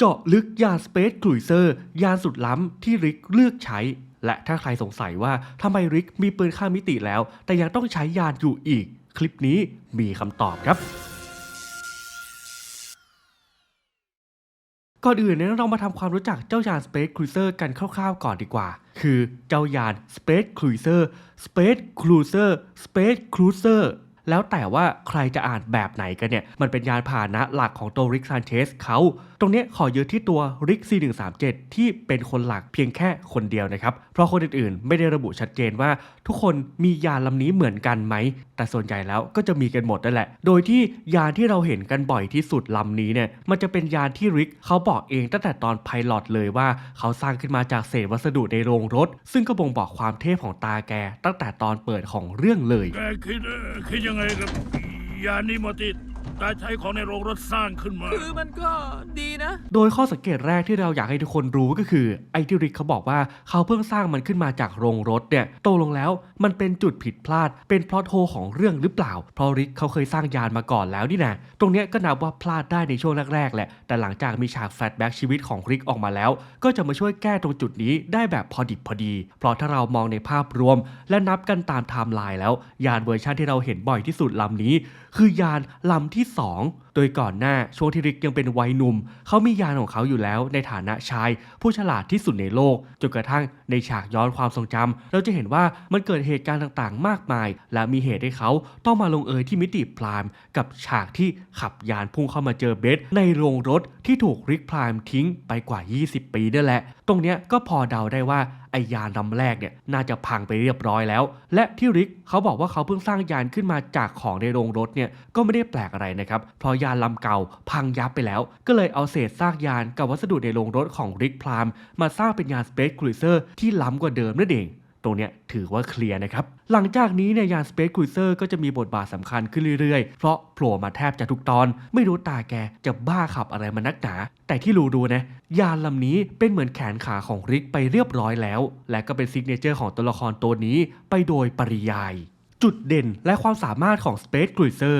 เจาะลึกยาน Space Cruiser ยานสุดล้ำที่ริกเลือกใช้ และถ้าใครสงสัยว่าทำไมริกมีปืนข้ามมิติแล้ว แต่ยังต้องใช้ยานอยู่อีก คลิปนี้มีคำตอบครับ ก่อนอื่นเนี่ยเรามาทำความรู้จักเจ้ายาน Space Cruiser กันคร่าวๆก่อนดีกว่า คือเจ้ายาน Space Cruiser Space Cruiser Space Cruiser แล้วแต่ว่าใครจะอ่านแบบไหนกันเนี่ย มันเป็นยานพาหนะหลักของตัวริกซานเชสเขาตรงนี้ขอยึดที่ตัวริก C137 ที่เป็นคนหลักเพียงแค่คนเดียวนะครับ เพราะคนอื่นๆ ไม่ได้ระบุชัดเจนว่า ทุกคนมียานลำนี้เหมือนกันไหม แต่ส่วนใหญ่แล้วก็จะมีกันหมดนั่นแหละ โดยที่ยานที่เราเห็นกันบ่อยที่สุดลำนี้เนี่ย มันจะเป็นยานที่ริกเขาบอกเองตั้งแต่ตอนไพลอตเลยว่าเขาสร้างขึ้นมาจากเศษวัสดุในโรงรถ ซึ่งก็บ่งบอกความเทพของตาแกตั้งแต่ตอนเปิดของเรื่องเลยแกคิดคิดยังไงกับ ยานนี้มอติตาใช้ของในโรงรถสร้างขึ้นมา คือมันก็ดีนะ โดยข้อสังเกตแรกที่เราอยากให้ทุกคนรู้ก็คือ ไอ้ที่ริกเขาบอกว่าเขาเพิ่งสร้างมันขึ้นมาจากโรงรถเนี่ยตกลงแล้วมันเป็นจุดผิดพลาด เป็นเพราะโทของเรื่องหรือเปล่า เพราะริกเขาเคยสร้างยานมาก่อนแล้วนี่นะตรงเนี้ยก็นับว่าพลาดได้ในช่วงแรกๆแหละ แต่หลังจากมีฉากแฟลชแบ็กชีวิตของริกออกมาแล้ว ก็จะมาช่วยแก้ตรงจุดนี้ได้แบบพอดิบพอดี เพราะถ้าเรามองในภาพรวม และนับกันตามไทม์ไลน์แล้ว ยานเวอร์ชันที่เราเห็นบ่อยที่สุดลำนี้ คือยานลำที่2 โดยก่อนหน้าช่วงที่ริกยังเป็นวัยหนุ่ม เขามียานของเขาอยู่แล้วในฐานะชาย ผู้ฉลาดที่สุดในโลก จนกระทั่งในฉากย้อนความทรงจำเราจะเห็นว่ามันเกิดเหตุการณ์ต่างๆ มากมาย และมีเหตุให้เขาต้องมาลงเอยที่มิติพรามกับฉากที่ขับยานพุ่งเข้ามาเจอเบสในโรงรถที่ถูกริกพรามทิ้งไปกว่า 20 ปีนั่นแหละ ตรงเนี้ยก็พอเดาได้ว่าไอยานลำแรกเนี่ยน่าจะพังไปเรียบร้อยแล้ว และที่ริกเขาบอกว่าเขาเพิ่งสร้างยานขึ้นมาจากของในโรงรถเนี่ยก็ไม่ได้แปลกอะไรนะครับเพราะยานลำเก่าพังยับไปแล้ว ก็เลยเอาเศษซากยานกับวัสดุในโรงรถของริกพรามมาสร้างเป็นยานสเปซคริเซอร์ที่ล้ำกว่าเดิมนั่นเอง รงเนี้ยถือว่าเคลียร์นะครับ หลังจากนี้เนี่ยยาน Space Cruiser ก็จะมีบทบาทสำคัญขึ้นเรื่อยๆ เพราะโผล่มาแทบจะทุกตอน ไม่รู้ตาแกจะบ้าขับอะไรมานักหนา แต่ที่รู้ๆนะ ยานลำนี้เป็นเหมือนแขนขาของริกไปเรียบร้อยแล้ว และก็เป็นซิกเนเจอร์ของตัวละครตัวนี้ไปโดยปริยาย จุดเด่นและความสามารถของ Space Cruiser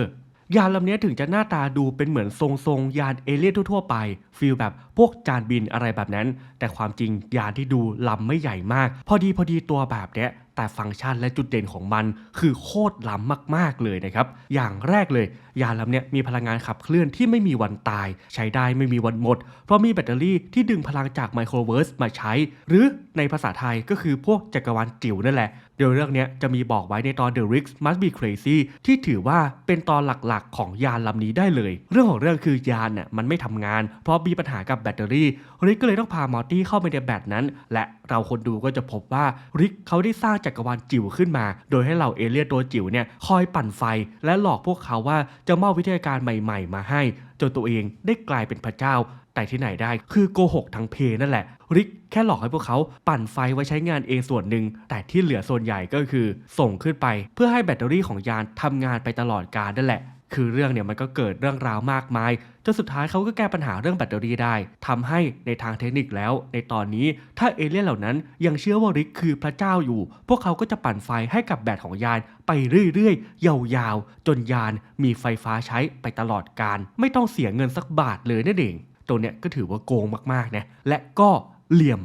ยานลำนี้ถึงจะหน้าตาดูเป็นเหมือนทรงทรงๆยานเอเลี่ยนทั่วๆไปฟีลแบบพวกจานบินอะไรแบบนั้น แต่ความจริงยานที่ดูลำไม่ใหญ่มาก พอดีพอดีตัวแบบเนี้ยแต่ฟังก์ชันและจุดเด่นของมันคือโคตรล้ำมาก ๆ เลยนะครับ อย่างแรกเลย ยานลำเนี้ยมีพลังงานขับเคลื่อนที่ไม่มีวันตาย ใช้ได้ไม่มีวันหมด เพราะมีแบตเตอรี่ที่ดึงพลังจากไมโครเวิร์สมาใช้ หรือในภาษาไทยก็คือพวกจักรวาลจิ๋วนั่นแหละ เดี๋ยเรื่องนี้จะมีบอกไว้ในตอน The Rigs Must Be Crazy ที่ถือว่าเป็นตอนหลักๆ ของยานลำนี้ได้เลย เรื่องของเรื่องคือยานน่ะมันไม่ทำงาน เพราะมีปัญหากับแบตเตอรี่ ริกก็เลยต้องพามอร์ตี้เข้าไปในแบตนั้น และเราคนดูก็จะพบว่าริกเขาได้สร้างจักรวาลจิ๋วขึ้นมา โดยให้เหล่าเอเลี่ยนตัวจิ๋วเนี่ยคอยปั่นไฟ และหลอกพวกเขาว่าจะมอบวิทยาการใหม่ ๆ มาให้จนตัวเองได้กลายเป็นพระเจ้า แต่ที่ไหนได้คือโกหกทั้งเพนั่นแหละ ริกแค่หลอกให้พวกเขาปั่นไฟไว้ใช้งานเองส่วนหนึ่ง แต่ที่เหลือส่วนใหญ่ก็คือ ส่งขึ้นไปเพื่อให้แบตเตอรี่ของยานทำงานไปตลอดกาลนั่นแหละคือเรื่องเนี่ยมันก็เกิดเรื่องราวมากมายจนสุดท้ายเขาก็แก้ปัญหาเรื่องแบตเตอรี่ได้ทำให้ในทางเทคนิคแล้ว ในตอนนี้ถ้าเอเลี่ยนเหล่านั้นยังเชื่อว่าริกคือพระเจ้าอยู่ พวกเขาก็จะปั่นไฟให้กับแบตของยานไปเรื่อยๆ ยาวๆ จนยานมีไฟฟ้าใช้ไปตลอดการ ไม่ต้องเสียเงินสักบาทเลยนั่นเอง ตัวเนี้ยก็ถือว่าโกงมากๆนะและก็เหลี่ยม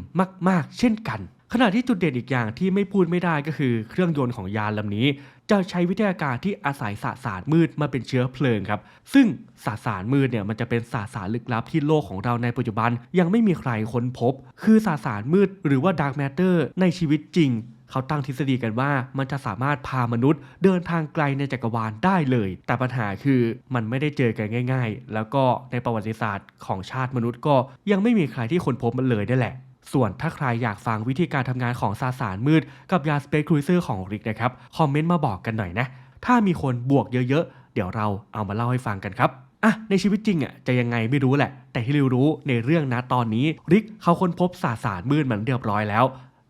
มากๆ เช่นกัน ขณะที่จุดเด่นอีกอย่างที่ไม่พูดไม่ได้ก็คือเครื่องยนต์ของยานลำนี้ จะใช้วิทยาการที่อาศัยสสารมืดมาเป็นเชื้อเพลิงครับ ซึ่งสสารมืดเนี่ยมันจะเป็นสสารลึกลับที่โลกของเราในปัจจุบัน ยังไม่มีใครค้นพบ คือสสารมืดหรือว่า Dark Matter ในชีวิตจริง เขาตั้งทฤษฎีกันว่ามันจะสามารถพามนุษย์ เดินทางไกลในจักรวาลได้เลย แต่ปัญหาคือมันไม่ได้เจอกันง่าย ๆ แล้วก็ในประวัติศาสตร์ของชาติมนุษย์ก็ยังไม่มีใครที่ค้นพบมันเลยนั่นแหละส่วนถ้าใครอยากฟังวิธีการทำงานของสสารมืด กับยา Space Cruiser ของริกนะครับ คอมเมนต์มาบอกกันหน่อยนะ ถ้ามีคนบวกเยอะๆ เดี๋ยวเราเอามาเล่าให้ฟังกันครับอะในชีวิตจริงอะจะยังไงไม่รู้แหละ แต่ที่เรารู้ในเรื่องนะตอนนี้ ริกเขาค้นพบสสารมืดมันเรียบร้อยแล้ว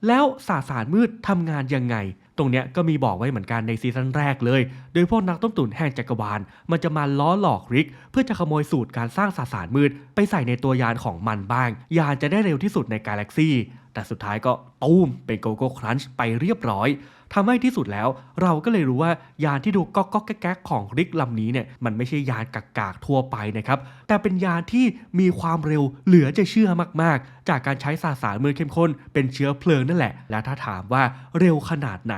แล้วสสารมืดทำงานยังไง ตรงเนี้ยก็มีบอกไว้เหมือนกันในซีซั่นแรกเลย โดยพวกนักต้มตุ๋นแห่งจักรวาล มันจะมาล้อหลอกริก เพื่อจะขโมยสูตรการสร้างสสารมืด ไปใส่ในตัวยานของมันบ้าง ยานจะได้เร็วที่สุดในกาแล็กซี่แต่สุดท้ายก็ตูมเป็นโกโก้ครันช์ไปเรียบร้อย ทำให้ที่สุดแล้ว เราก็เลยรู้ว่ายานที่ดูก๊อกก๊อกแก๊กของริกลำนี้เนี่ยมันไม่ใช่ยานกากากๆทั่วไปนะครับแต่เป็นยานที่มีความเร็วเหลือจะเชื่อมากๆ จากการใช้สสารมือเข้มข้น เป็นเชื้อเพลิงนั่นแหละ และถ้าถามว่าเร็วขนาดไหน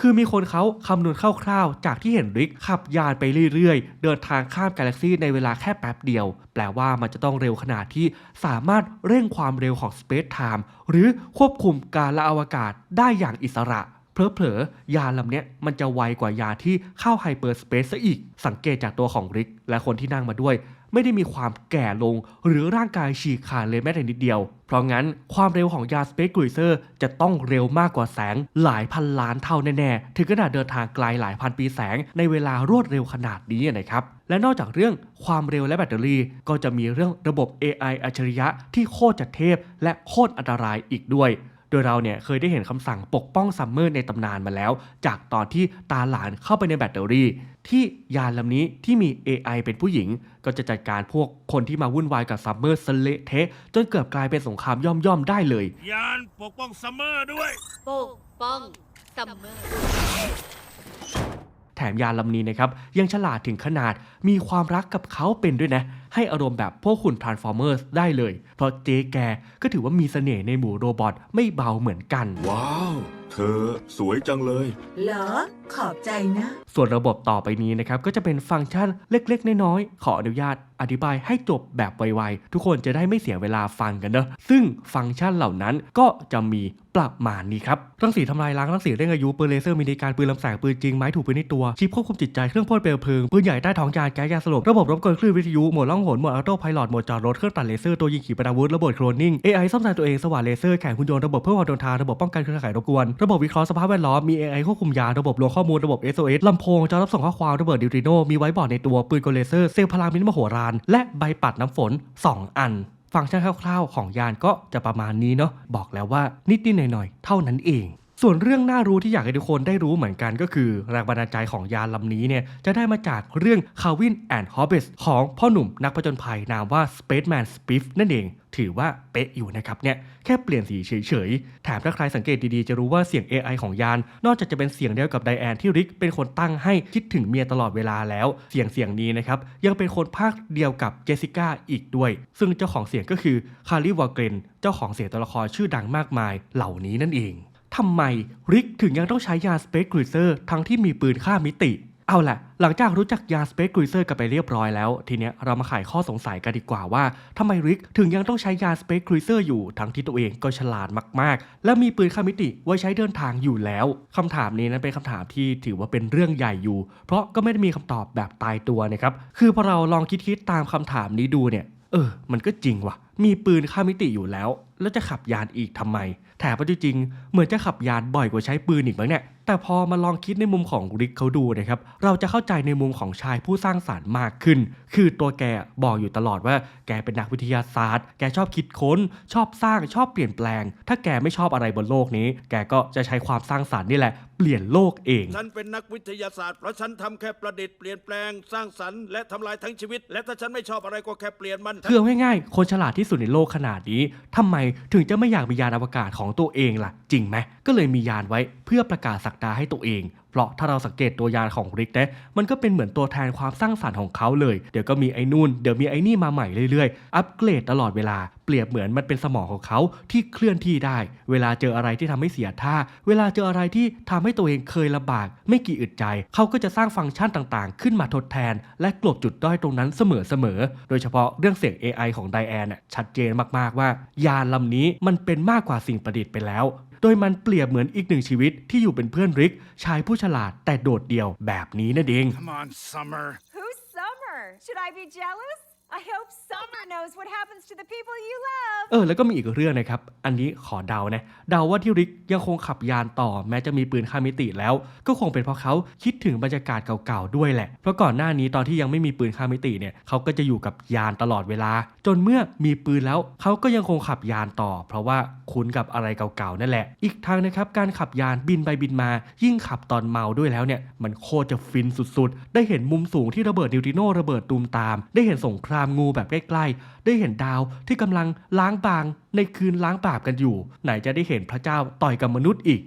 คือมีคนเขาคำนวณคร่าวๆ จากที่เห็นริกขับยานไปเรื่อยๆ เดินทางข้ามกาแล็กซีในเวลาแค่แป๊บเดียว แปลว่ามันจะต้องเร็วขนาดที่สามารถเร่งความเร็วของ Space Time หรือควบคุมการละอวกาศได้อย่างอิสระ เผลอๆยาลำเนี้ยมันจะไวกว่ายาที่เข้าไฮเปอร์สเปซซะอีก สังเกตจากตัวของริก และคนที่นั่งมาด้วย ไม่ได้มีความแก่ลง หรือร่างกายฉีกขาดเลยแม้แต่นิดเดียว เพราะงั้นความเร็วของยาน Space Cruiser จะต้องเร็วมากกว่าแสงหลายพันล้านเท่าแน่ๆ ถึงขนาดเดินทางไกลหลายพันปีแสงในเวลารวดเร็วขนาดนี้นะครับและนอกจากเรื่องความเร็วและแบตเตอรี่ ก็จะมีเรื่องระบบ AI อัจฉริยะที่โคตรจะเทพ และโคตรอันตรายอีกด้วย โดยเราเนี่ยเคยได้เห็นคำสั่งปกป้องซัมเมอร์ในตำนานมาแล้ว จากตอนที่ตาหลานเข้าไปในแบตเตอรี่ ที่ยานลำนี้ที่มี AI เป็นผู้หญิง ก็จะจัดการพวกคนที่มาวุ่นวายกับซัมเมอร์สเละเทะจนเกือบกลายเป็นสงครามย่อมๆได้เลย ยานปกป้องซัมเมอร์ด้วย ปกป้องซัมเมอร์แถมยานลำนี้นะครับยังฉลาดถึงขนาดมีความรักกับเขาเป็นด้วยนะ ให้อารมณ์แบบพวกหุ่น Transformers ได้เลย เพราะเจ๊แกก็ถือว่ามีเสน่ห์ในหมู่โรบอทไม่เบาเหมือนกัน ว้าว เธอสวยจังเลย เหรอ ขอบใจนะ ส่วนระบบต่อไปนี้นะครับก็จะเป็นฟังก์ชันเล็กๆ น้อยๆขออนุญาต อธิบายให้จบแบบไวๆ ทุกคนจะได้ไม่เสียเวลาฟังกันเนอะซึ่งฟังก์ชันเหล่านั้นก็จะมีประมาณนี้ครับรังสีทำลายล้างรังสีเร่งอายุปืนเลเซอร์มินิการปืนลำแสงปืนจริงไม้ถูกปืนในตัวชิปควบคุมจิตใจเครื่องพ่นเปลวเพลิงปืนใหญ่ใต้ท้องยานแก๊สยาสลบระบบรบกวนคลื่นวิทยุหมดล่องหนหมดออโต้ไพลอตโหมดจอดรถเครื่องตัดเลเซอร์ตัวยิงขีปนาวุธระบบโคลนนิ่ง AI ซ่อมแซมตัวเองสว่านเลเซอร์แข่งหุ่นยนต์ระบบเพิ่มความทนทานระบบป้องกันเครือข่ายรบกวนระบบวิเคราะห์สภาพแวดล้อมมี AI ควบคุมยาระบบรวมข้อมูลระบบ SOS ลำโพงจอรับส่งข้อความระเบิดดิวติโนมีไว้บอร์ดในตัวปืนกลเลเซอร์เซลพลังมินมโหฬารและใบปัดน้ำฝน 2 อัน ฟังก์ชันคร่าวๆ ของยานก็จะประมาณนี้เนาะบอกแล้วว่านิดๆหน่อยๆ เท่านั้นเอง ส่วนเรื่องน่ารู้ที่อยากให้ทุกคนได้รู้เหมือนกันก็คือ แรงบันดาลใจของยานลำนี้เนี่ยจะได้มาจากเรื่อง Calvin and Hobbes ของพ่อหนุ่มนักผจญภัยนามว่า Spaceman Spiff นั่นเอง ถือว่าเป๊ะอยู่นะครับเนี่ยแค่เปลี่ยนสีเฉยๆ แถมถ้าใครสังเกตดีๆ จะรู้ว่าเสียง AI ของยาน นอกจากจะเป็นเสียงเดียวกับไดแอนที่ริกเป็นคนตั้งให้คิดถึงเมียตลอดเวลาแล้ว เสียงเสียงนี้นะครับยังเป็นคนภาคเดียวกับเจสสิก้าอีกด้วย ซึ่งเจ้าของเสียงก็คือคาริวอเกรนเจ้าของเสียงตัวละครชื่อดังมากมายเหล่านี้นั่นเอง ทำไมริกถึงยังต้องใช้ยาน Space Cruiser ทั้งที่มีปืนฆ่ามิติ เอาล่ะหลังจากรู้จักยาน Space Cruiser กันไปเรียบร้อยแล้ว ทีเนี้ยเรามาไขข้อสงสัยกันดีกว่าว่าทำไมริกถึงยังต้องใช้ยาน Space Cruiser อยู่ทั้งที่ตัวเองก็ฉลาดมากๆ และมีปืนฆ่ามิติไว้ใช้เดินทางอยู่แล้วคำถามนี้นั้นเป็นคำถามที่ถือว่าเป็นเรื่องใหญ่อยู่ เพราะก็ไม่ได้มีคำตอบแบบตายตัวนะครับคือพอเราลองคิดๆตามคำถามนี้ดูเนี่ยเออ มันก็จริงว่ะมีปืนฆ่ามิติอยู่แล้ว แล้วจะขับยานอีกทำไม แถมปัจจุบันเหมือนจะขับยานบ่อยกว่าใช้ปืนอีกมั้งเนี่ย แต่พอมาลองคิดในมุมของริกเขาดูนะครับ เราจะเข้าใจในมุมของชายผู้สร้างสารรค์มากขึ้น คือตัวแกบอกอยู่ตลอดว่า แกเป็นนักวิทยาศาสตร์ แกชอบคิดค้น ชอบสร้าง ชอบเปลี่ยนแปลง ถ้าแกไม่ชอบอะไรบนโลกนี้ แกก็จะใช้ความสร้างสารรค์นี่แหละ เปลี่ยนโลกเอง ฉันเป็นนักวิทยาศาสตร์ เพราะฉันทำแค่ประดิษฐ์เปลี่ยนแปลง สร้างสรรค์ และทำลายทั้งชีวิต และถ้าฉันไม่ชอบอะไรก็แค่เปลี่ยนมัน คือเอาง่ายๆ คนฉลาดที่สุดในโลกขนาดนี้ทำไมถึงจะไม่อยากมียานอวกาศของตัวเองล่ะ จริงไหมก็เลยมียานไว้เพื่อประกาศสักดาให้ตัวเองเพราะถ้าเราสังเกตตัวยานของริกนะมันก็เป็นเหมือนตัวแทนความสร้างสรรค์ของเขาเลย เดี๋ยวก็มีไอ้นู่นเดี๋ยวมีไอ้นี่มาใหม่เรื่อยๆ อัปเกรดตลอดเวลาเปรียบเหมือนมันเป็นสมองของเขาที่เคลื่อนที่ได้ เวลาเจออะไรที่ทำให้เสียท่า เวลาเจออะไรที่ทำให้ตัวเองเคยลำบาก ไม่กี่อึดใจ เขาก็จะสร้างฟังก์ชันต่างๆ ขึ้นมาทดแทน และกลบจุดด้อยตรงนั้นเสมอๆ โดยเฉพาะเรื่องเสียง AI ของไดแอนน่ะชัดเจนมากๆว่า ยานลำนี้มันเป็นมากกว่าสิ่งประดิษฐ์ไปแล้วโดยมันเปรียบเหมือนอีกหนึ่งชีวิตที่อยู่เป็นเพื่อนริก ชายผู้ฉลาดแต่โดดเดี่ยวแบบนี้นั่นเอง Come on Summer Who's Summer? Should I be jealous? I hope Summer knows what happens to the people you love. เออแล้วก็มีอีกเรื่องนะครับ อันนี้ขอเดานะ เดาว่าที่ริกยังคงขับยานต่อแม้จะมีปืนฆ่ามิติแล้ว ก็คงเป็นเพราะเขาคิดถึงบรรยากาศเก่าๆด้วยแหละ เพราะก่อนหน้านี้ตอนที่ยังไม่มีปืนฆ่ามิติเนี่ยเขาก็จะอยู่กับยานตลอดเวลา จนเมื่อมีปืนแล้วเขาก็ยังคงขับยานต่อ เพราะว่าคุ้นกับอะไรเก่าๆนั่นแหละ อีกทางนะครับการขับยานบินไปบินมา ยิ่งขับตอนเมาด้วยแล้วเนี่ยมันโคตรจะฟินสุดๆ ได้เห็นมุมสูงที่ระเบิดนิวติโนระเบิดตูมตาม ได้เห็นสงครามามงูแบบใกล้ๆ ได้เห็นดาวที่กำลังล้างบางในคืนล้างบาปกันอยู่ ไหนจะได้เห็นพระเจ้าต่อยกับมนุษย์อีก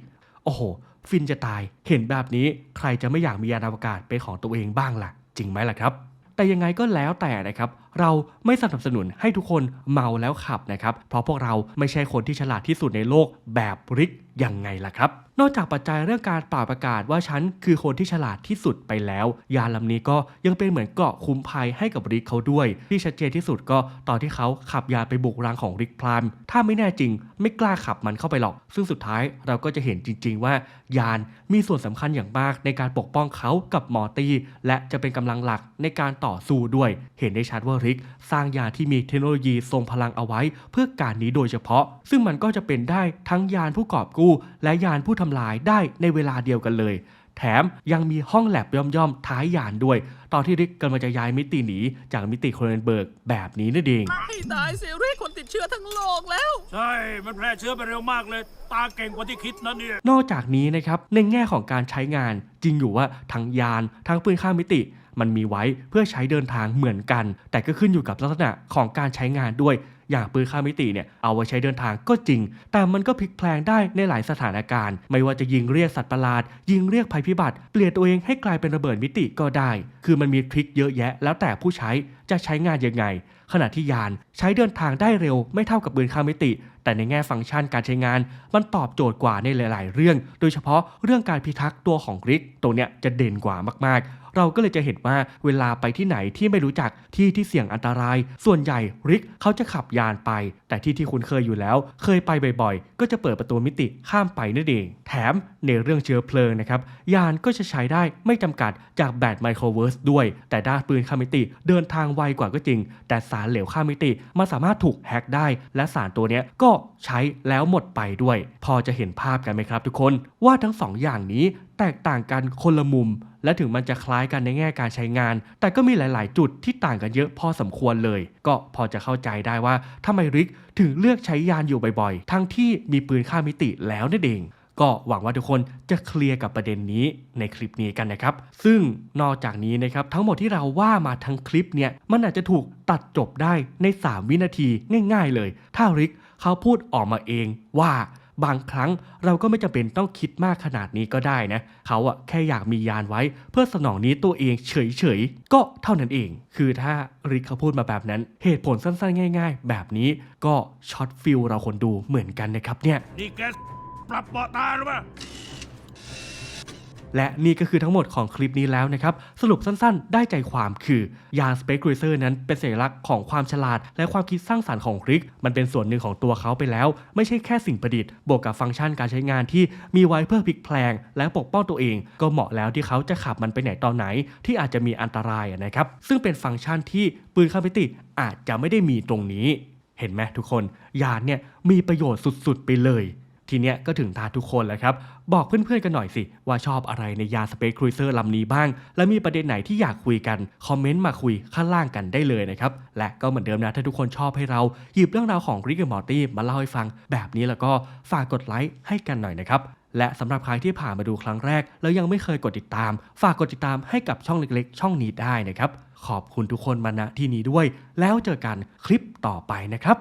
โอ้โห ฟินจะตาย เห็นแบบนี้ใครจะไม่อยากมียานอวกาศเป็นของตัวเองบ้างล่ะ จริงไหมล่ะครับ แต่ยังไงก็แล้วแต่นะครับ เราไม่สนับสนุนให้ทุกคนเมาแล้วขับนะครับ เพราะพวกเราไม่ใช่คนที่ฉลาดที่สุดในโลกแบบริกยังไงล่ะครับ นอกจากปัจจัยเรื่องการเป่าประกาศว่าฉันคือคนที่ฉลาดที่สุดไปแล้ว ยานลำนี้ก็ยังเป็นเหมือนเกาะคุ้มภัยให้กับริกเขาด้วย ที่ชัดเจนที่สุดก็ตอนที่เขาขับยานไปบุกรังของริกพรามถ้าไม่แน่จริง ไม่กล้าขับมันเข้าไปหรอก ซึ่งสุดท้ายเราก็จะเห็นจริง ๆ ว่ายานมีส่วนสำคัญอย่างมากในการปกป้องเขากับมอตี้และจะเป็นกำลังหลักในการต่อสู้ด้วย เห็นได้ชัดว่าริก สร้างยานที่มีเทคโนโลยีทรงพลังเอาไว้ เพื่อการนี้โดยเฉพาะ ซึ่งมันก็จะเป็นได้ทั้งยานผู้กอบกู้ และยานผู้ทำลายได้ในเวลาเดียวกันเลย แถมยังมีห้องแลบย่อมๆท้ายยานด้วย ตอนที่ริกกำลังจะย้ายมิติหนีจากมิติโครเนนเบิร์กแบบนี้นั่นเองให้ตายสิเรียกคนติดเชื้อทั้งโลกแล้ว ใช่ มันแพร่เชื้อไปเร็วมากเลย ตาเก่งกว่าที่คิดนะเนี่ย นอกจากนี้นะครับในแง่ของการใช้งาน จริงอยู่ว่าทั้งยานทั้งปืนข้ามมิติ มันมีไว้เพื่อใช้เดินทางเหมือนกัน แต่ก็ขึ้นอยู่กับลักษณะของการใช้งานด้วย อย่างปืนข้ามมิติเนี่ยเอาไว้ใช้เดินทางก็จริง แต่มันก็พลิกแพลงได้ในหลายสถานการณ์ ไม่ว่าจะยิงเรียกสัตว์ประหลาด ยิงเรียกภัยพิบัติ เปลี่ยนตัวเองให้กลายเป็นระเบิดมิติก็ได้ คือมันมีทริคเยอะแยะ แล้วแต่ผู้ใช้จะใช้งานยังไง ขณะที่ยานใช้เดินทางได้เร็ว ไม่เท่ากับปืนข้ามมิติแต่ในแง่ฟังก์ชันการใช้งาน มันตอบโจทย์กว่าในหลาย ๆ เรื่อง โดยเฉพาะเรื่องการพิทักษ์ตัวของริกตัวเนี้ยจะเด่นกว่ามาก ๆ เราก็เลยจะเห็นว่าเวลาไปที่ไหนที่ไม่รู้จักที่ที่เสี่ยงอันตราย ส่วนใหญ่ริกเขาจะขับยานไป แต่ที่ที่คุณเคยอยู่แล้ว เคยไปบ่อยๆ ก็จะเปิดประตูมิติข้ามไปนั่นเอง แถมในเรื่องเชื้อเพลิงนะครับยานก็จะใช้ได้ไม่จำกัดจากแบตไมโครเวิร์สด้วย แต่ด้านปืนข้ามมิติเดินทางไวกว่าก็จริง แต่สารเหลวข้ามมิติมันสามารถถูกแฮกได้ และสารตัวนี้ก็ใช้แล้วหมดไปด้วย พอจะเห็นภาพกันไหมครับ ทุกคนว่าทั้งสองอย่างนี้แตกต่างกันคนละมุม และถึงมันจะคล้ายกันในแง่การใช้งาน แต่ก็มีหลาย ๆ จุดที่ต่างกันเยอะพอสมควรเลย ก็พอจะเข้าใจได้ว่าทำไมริกถึงเลือกใช้ยานอยู่บ่อย ๆ ทั้งที่มีปืนข้ามมิติแล้วนั่นเองก็หวังว่าทุกคนจะเคลียร์กับประเด็นนี้ในคลิปนี้กันนะครับ ซึ่งนอกจากนี้นะครับทั้งหมดที่เราว่ามาทั้งคลิปเนี่ยมันอาจจะถูกตัดจบได้ใน 3 วินาทีง่าย ๆ เลย ถ้าริกเขาพูดออกมาเองว่า บางครั้งเราก็ไม่จำเป็นต้องคิดมากขนาดนี้ก็ได้นะ เขาอะแค่อยากมียานไว้ เพื่อสนองนี้ตัวเองเฉยๆ ก็เท่านั้นเอง คือถ้าริคเขาพูดมาแบบนั้น เหตุผลสั้นๆ ง่าย ๆ แบบนี้ก็ช็อตฟิลเราคนดูเหมือนกันนะครับเนี่ย นี่แกปรับเบาะตาหรือเปล่า และนี่ก็คือทั้งหมดของคลิปนี้แล้วนะครับ สรุปสั้นๆ ได้ใจความคือยาน Space Cruiser นั้นเป็นสัญลักษณ์ของความฉลาด และความคิดสร้างสรรค์ของริก มันเป็นส่วนหนึ่งของตัวเขาไปแล้ว ไม่ใช่แค่สิ่งประดิษฐ์บวกกับฟังก์ชันการใช้งานที่มีไว้เพื่อพลิกแพลง และปกป้องตัวเอง ก็เหมาะแล้วที่เขาจะขับมันไปไหนตอนไหน ที่อาจจะมีอันตรายนะครับซึ่งเป็นฟังก์ชันที่ปืนคามิติอาจจะไม่ได้มีตรงนี้ เห็นไหมทุกคนยานเนี่ยมีประโยชน์สุดๆไปเลย ทีเนี้ยก็ถึงตาทุกคนแล้วครับ บอกเพื่อนๆกันหน่อยสิ ว่าชอบอะไรในยาน Space Cruiser ลำนี้บ้าง และมีประเด็นไหนที่อยากคุยกัน คอมเมนต์มาคุยข้างล่างกันได้เลยนะครับ และก็เหมือนเดิมนะ ถ้าทุกคนชอบให้เรา หยิบเรื่องราวของ Rick and Morty มาเล่าให้ฟัง แบบนี้แล้วก็ฝากกดไลค์ให้กันหน่อยนะครับและสำหรับใครที่ผ่านมาดูครั้งแรก แล้วยังไม่เคยกดติดตาม ฝากกดติดตามให้กับช่องเล็กๆ ช่องนี้ได้นะครับ ขอบคุณทุกคนมาณที่นี้ด้วย แล้วเจอกันคลิปต่อไปนะครับ